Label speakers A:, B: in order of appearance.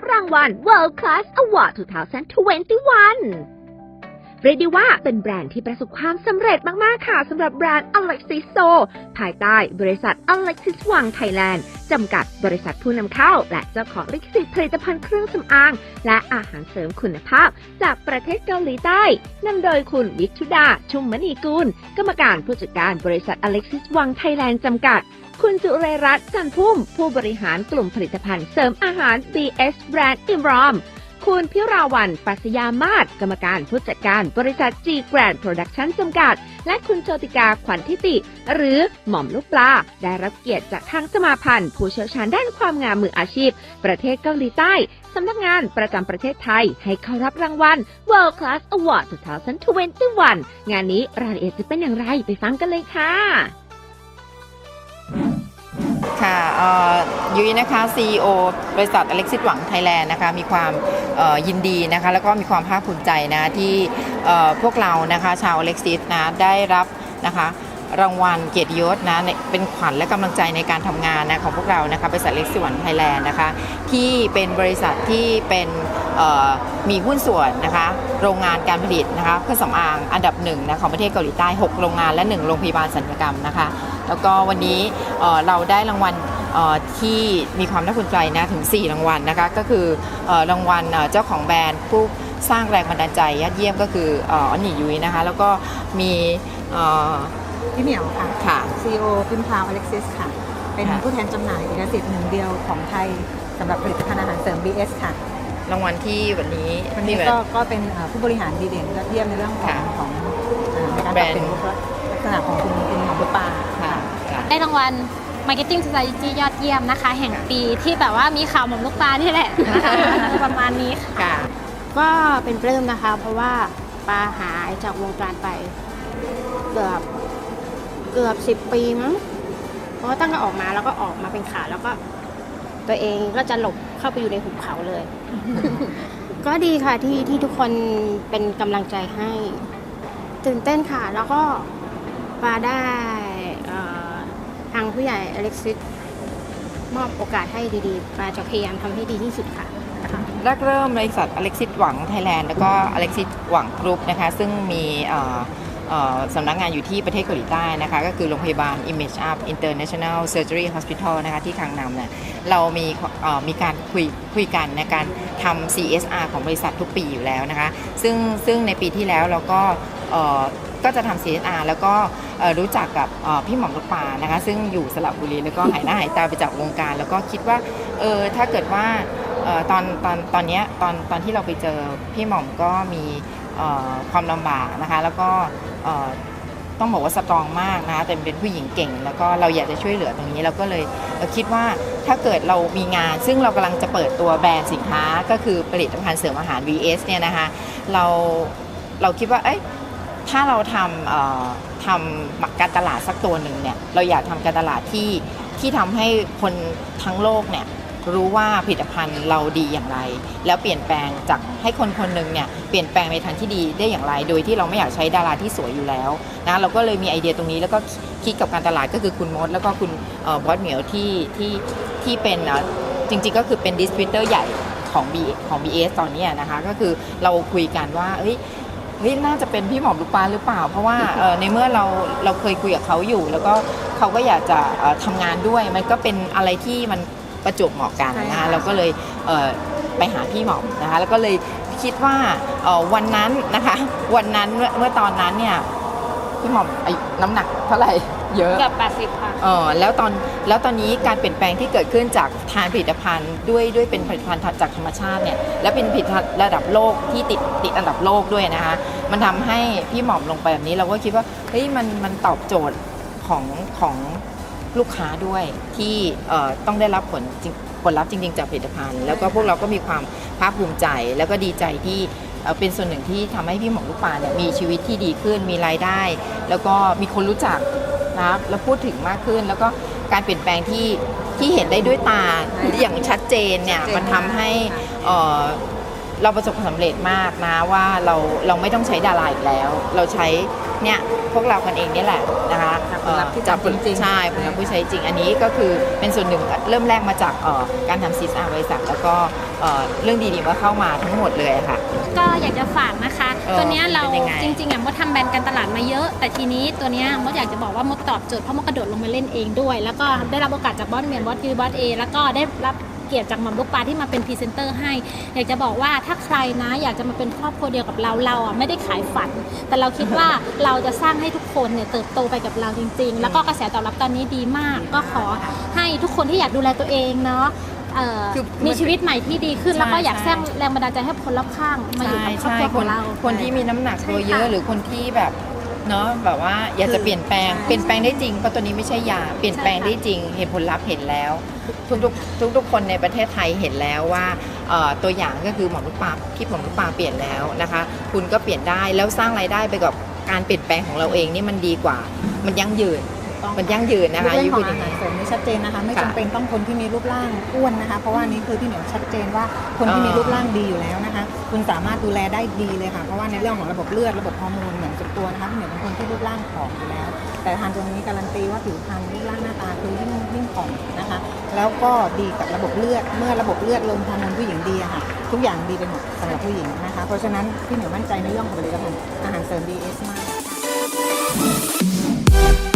A: รับรางวัล World Class Award 2021 เรียกได้ว่าเป็นแบรนด์ที่ประสบความสำเร็จมาก ๆ ค่ะสำหรับแบรนด์ Alexis So ภายใต้บริษัท Alexis Wang Thailand จำกัดบริษัทผู้นำเข้า และเจ้าของลิขสิทธิ์ผลิตภัณฑ์เครื่องสำอาง และอาหารเสริมคุณภาพ จากประเทศเกาหลีใต้นำโดยคุณวิทุดา ชุมมณีกุลกรรมการผู้จัดการบริษัท Alexis Wang Thailand จำกัด คุณจุเรรัตน์จันพุ่ม ผู้บริหารกลุ่มผลิตภัณฑ์เสริมอาหาร BS Brand Imram คุณพิราวัน ปัสยามาศกรรมการผู้จัดการบริษัท G Grand Production จำกัด และคุณโชติกาขวัญทิติ หรือหม่อมลูกปลา ได้รับเกียรติจากทางสมาพันธ์ ผู้เชี่ยวชาญด้านความงามมืออาชีพ ประเทศเกาหลีใต้ สำนักงานประจำประเทศไทย ให้เข้ารับรางวัล World Class Award 2021 งานนี้รายละเอียดจะเป็นอย่างไรไปฟังกันเลยค่ะ
B: ค่ะยุ้ยนะคะ CEO บริษัทอเล็กซิสหวังไทยแลนด์นะคะมีความยินดีนะคะแล้วก็มีความภาคภูมิใจนะที่พวกเรานะคะชาวอเล็กซิสนะได้รับนะคะ รางวัลเกียรติยศนะเป็นขวัญและกำลังใจในการทำงานนะของพวกเรานะคะบริษัทเล็กซิวังไทยแลนด์นะคะที่เป็นบริษัทที่เป็นมีหุ้นส่วนนะคะโรงงานการผลิตนะคะเครื่องสำอางอันดับหนึ่งนะของประเทศเกาหลีใต้ 6 โรงงานและ 1 โรงพยาบาลศัลยกรรมนะคะ แล้วก็วันนี้เเราได้รางวัลที่มีความน่าภูมิใจนะถึง 4 รางวัลนะคะก็คืออรางวัลเจ้าของแบรนด์ผู้สร้างแรงบันดาลใจยอดเยี่ยมก็คืออออันหนียุ้ยนะคะแล้วก็มี
C: พี่เหมียวค่ะ
B: ค่ะ
C: CEO พิมพาวอเล็กซิสค่ะ เป็น
B: ค่ะ
C: ผู้แทนจำหน่ายเอกสิทธิ์หนึ่งเดียวของไทยสำหรับผลิตภัณฑ์อาหารเสริม BS ค่ะ
B: รางวัลที่วันนี้
C: วันนี้
B: ที่
C: ก็ก็เป็นเอ่อผู้บริหารดีเด่นยอดเยี่ยมในเรื่องของ
B: ค่ะ
C: ของเอ่อในการ
B: แบร
C: ตัด
B: นด์
C: สินลักษณะของคุณคุณหมอบุปา
B: ค่ะ ค่ะ
D: ได้รางวัล Marketing Strategy ยอดเยี่ยมนะคะ แห่งปีที่แบบว่ามีข่าวหม่อมลูกปลานี่แหละนะคะประมาณนี้ค่ะ
B: ค่ะ
E: ก็เป็นปลื้มนะคะ เพราะว่าปาหายจากวงการไปเกือบ เกือบสิบปีมั้งเพราะว่าตั้งแต่ออกมาแล้วก็ออกมาเป็นข่าวแล้วก็ ตัวเองก็จะหลบเข้าไปอยู่ในหุบเขาเลย ก็ดีค่ะที่ที่ทุกคนเป็นกำลังใจให้ ตื่นเต้นค่ะ แล้วก็ปาได้เอ่อทางผู้ใหญ่อเล็กซิสมอบโอกาสให้ดีๆปาจะพยายามทำให้ดีที่สุดค่ะ
B: แรกเริ่มบริษัทอเล็กซิสหวังไทยแลนด์แล้วก็อเล็กซิสหวังกรุ๊ปนะคะ ซึ่งมีเอ่อเอ่อ สำนักงานอยู่ที่ประเทศเกาหลีใต้นะคะก็คือโรงพยาบาล Image Up International Surgery Hospital นะคะที่ทางนำเนี่ยเรามีมีการคุยคุยกันในการทำ CSR ของบริษัททุกปีอยู่แล้วนะคะซึ่งซึ่งในปีที่แล้วเราก็ก็จะทำ CSR แล้วก็รู้จักกับพี่หม่อมลูกปานะคะซึ่งอยู่สระบุรีแล้วก็หายหน้าหายตาไปจากวงการ แล้วก็คิดว่าเออถ้าเกิดว่าออตอนตอนตอนนี้ตอนตอนที่เราไปเจอพี่หม่อมก็มีความลำบากนะคะแล้วก็ ต้องบอกว่าสตรองมากนะแต่เป็นผู้หญิงเก่ง แล้วก็เราอยากจะช่วยเหลือตรงนี้เราก็เลยเอ่อคิดว่าถ้าเกิดเรามีงาน ซึ่งเรากำลังจะเปิดตัวแบรนด์สินค้าก็คือผลิตภัณฑ์เสริมอาหาร VS เนี่ยนะคะเราเราคิดว่าเอ้ยถ้าเราทำทำการตลาดสักตัวหนึ่งเนี่ยเราอยากทำการตลาดที่ที่ทำให้คนทั้งโลกเนี่ย รู้ว่าผลิตภัณฑ์เราดีอย่างไร แล้วเปลี่ยนแปลงจากให้คนคนหนึ่งเนี่ยเปลี่ยนแปลงในทางที่ดีได้อย่างไร โดยที่เราไม่อยากใช้ดาราที่สวยอยู่แล้วนะเราก็เลยมีไอเดียตรงนี้แล้วก็คิดกับการตลาดก็คือคุณมด แล้วก็คุณออบอสเหมียวที่ที่ที่เป็นอ่อจริงๆก็คือเป็นดิสติบิวเตอร์ใหญ่ของ B ของ BS ตอนนี้นะคะก็คือเราคุยกันว่าเอ้ยเฮ้ยน่าจะเป็นพี่หมอมลูกปลาหรือเปล่า เพราะว่าในเมื่อเราเราเคยคุยกับเขาอยู่ แล้วก็เขาก็อยากจะเอ่อทำงานด้วย มันก็เป็นอะไรที่มัน ประจวบเหมาะกัน
C: ใช่
B: นะ
C: ค่ะ
B: คะเราก็เลยเอ่อไปหาพี่หมอมนะคะแล้วก็เลยคิดว่าเอ่อวันนั้นนะคะวันนั้นเมื่อเมื่อตอนนั้นเนี่ยพี่หมอมอายุน้ำหนักเท่าไหร่เยอะ
E: เกือบ80 ค่ะ
B: เออแล้วตอนแล้วตอนนี้การเปลี่ยนแปลงที่เกิดขึ้นจากทานผลิตภัณฑ์ด้วยด้วยเป็นผลิตภัณฑ์จากธรรมชาติเนี่ยและเป็นผลิตภัณฑ์ระดับโลกที่ติดติดอันดับโลกด้วยนะคะมันทำให้พี่หม่อมลงไปแบบนี้เราก็คิดว่าเฮ้ยมันมันตอบโจทย์ของของ ลูกค้าด้วยที่เอ่อต้องได้รับผลจริงผลลัพธ์จริง ๆ จากผลิตภัณฑ์ แล้วก็พวกเราก็มีความภาคภูมิใจ แล้วก็ดีใจที่เอ่อเป็นส่วนหนึ่งที่ทำให้พี่หม่อมลูกปลาเนี่ยมีชีวิตที่ดีขึ้นมีรายได้ แล้วก็มีคนรู้จักนะครับแล้วพูดถึงมากขึ้น แล้วก็การเปลี่ยนแปลงที่ที่เห็นได้ด้วยตาอย่างชัดเจนเนี่ย
C: ชัดเจน
B: มันทำให้
C: ค่ะ
B: เอ่อเราประสบความสำเร็จมากนะว่าเราเราไม่ต้องใช้ดาราอีกแล้ว เราใช้เนี่ยพวกเรากันเองเนี่ยแหละนะคะ
C: จากผลลัพธ์ที่
B: เอ่อจากผล
C: จริงๆ
B: ใช่ผลลัพธ์ผู้ใช้จริง อันนี้ก็คือเป็นส่วนหนึ่งเริ่มแรกมาจากเอ่อการทำซีซ่าบริษัทแล้วก็เอ่อเรื่องดีๆว่าเข้ามาทั้งหมดเลยอะค่ะ
D: ก็อยากจะฝากนะคะ
B: เออ
D: ตัวเนี้ยเรา
B: เป็นยังไง
D: จริงๆอะมดทำแบรนด์การตลาดมาเยอะ แต่ทีนี้ตัวเนี้ยมดอยากจะบอกว่ามดตอบโจทย์เพราะมดกระโดดลงมาเล่นเองด้วย แล้วก็ได้รับโอกาสจากบอสเมียนบอสยูบอสเอแล้วก็ได้รับ เกียรติจากหม่อมลูกปลาที่มาเป็นพรีเซนเตอร์ให้ อยากจะบอกว่าถ้าใครนะอยากจะมาเป็นครอบครัวเดียวกับเราเราอะไม่ได้ขายฝัน แต่เราคิดว่าเราจะสร้างให้ทุกคนเนี่ยเติบโตไปกับเราจริง ๆ แล้วก็กระแสตอบรับตอนนี้ดีมาก ก็ขอให้ทุกคนที่อยากดูแลตัวเองเนาะเอ่อ
B: คือ
D: มีชีวิตใหม่ที่ดีขึ้น
B: ใช่
D: แล้วก็อยาก
B: ใช่
D: สร้างแรงบันดาลใจให้คนรอบข้างมาอยู่กับครอบครัวของเรา
B: คนที่มีน้ำหนักตัวเยอะ
D: ใช่ค่ะ
B: หรือคนที่แบบ เนาะแบบว่าอยากจะเปลี่ยนแปลง
C: ใช่
B: เปลี่ยนแปลงได้จริงเพราะตัวนี้ไม่ใช่ยาเปลี่ยนแปลง
D: ใช่ค่ะ
B: ได้จริง เห็นผลลัพธ์เห็นแล้ว ทุกๆทุกๆคนในประเทศไทยเห็นแล้วว่าเอ่อตัวอย่างก็คือหมอมลูกปลาที่หมอมลูกปลาเปลี่ยนแล้วนะคะ คุณก็เปลี่ยนได้แล้วสร้างรายได้ไปกับการเปลี่ยนแปลงของเราเองนี่มันดีกว่า มันยั่งยืน มันยั่งยืนนะคะ
C: เรื่อง
B: ยุ
C: ข
B: พู
C: อ
B: ด
C: ง
B: ยั
C: อาง
B: ไง
C: หารเสริมนี่ชัดเจนนะคะ ไม่
B: ค่ะ
C: จำเป็นต้องคนที่มีรูปร่างอ้วนนะคะ เพราะว่าอันนี้คือพี่เหนียวชัดเจนว่าคนที่
B: อ่ามี
C: มีรูปร่างดีอยู่แล้วนะคะ คุณสามารถดูแลได้ดีเลยค่ะ เพราะว่าในเรื่องของระบบเลือดระบบฮอร์โมนเหมือนกับตัวนะคะพี่เหนียวเป็นคนที่รูปร่างผอมอยู่แล้ว แต่ทานตัวนี้การันตีว่าผิวพรรณรูปร่างหน้าตาคือยิ่งยิ่งผอมนะคะ แล้วก็ดีกับระบบเลือดเมื่อระบบเลือดลมฮอร์โมนผู้หญิงดีอะค่ะทุกอย่างดีไปหมดสำหรับผู้หญิงนะคะ เพราะฉะนั้นพี่เหนียวมั่นใจในเรื่องของผลิตภัณฑ์อาหารเสริม BS มากค่ะ